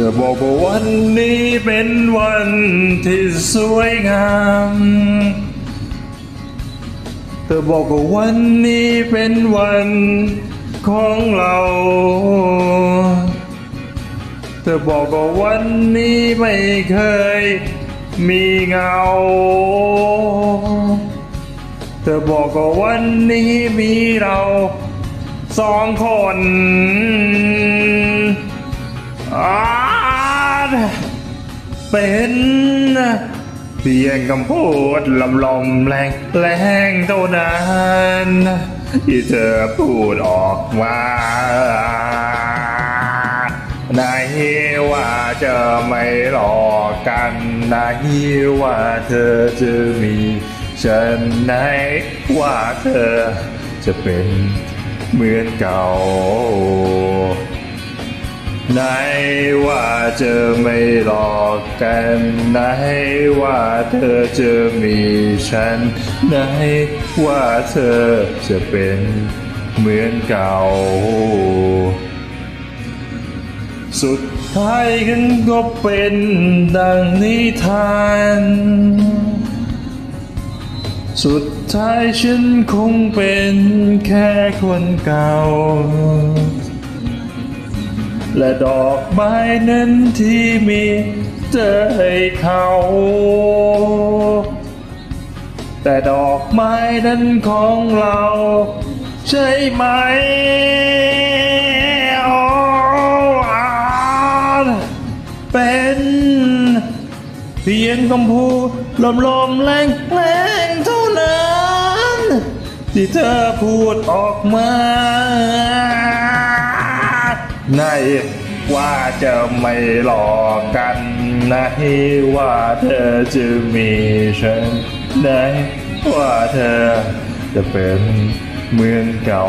อบอกว่าวันนี้เป็นวันที่สวยงาม เธอบอกว่าวันนี้เป็นวันของเรา เธอบอกว่าวันนี้ไม่เคยมีเงา เธอบอกว่าวันนี้มีเราสองคน เป็นเพียงคำพูดลำลมแรงแรงเท่านั้นที่เธอพูดออกมาไหนว่าจะไม่หลอกกันไหนว่าเธอจะมีฉันไหนว่าเธอจะเป็นเหมือนเก่า ไหนว่าจะไม่หลอกกัน ไหนว่าเธอจะมีฉัน ไหนว่าเธอจะเป็นเหมือนเก่า สุดท้ายกันก็เป็นดังนิทาน สุดท้ายฉันคงเป็นแค่คนเก่า และดอกไม้นั้นที่มีเธอให้เขา แต่ดอกไม้นั้นของเรา ใช่ไหมโอ้เป็นเพียงคำพูดลมลมๆแรงแรงๆเท่านั้น ที่เธอพูดออกมา ในว่าจะไม่หลอกกันนะว่าเธอจะมีฉันในว่าเธอจะเป็นเหมือนเก่า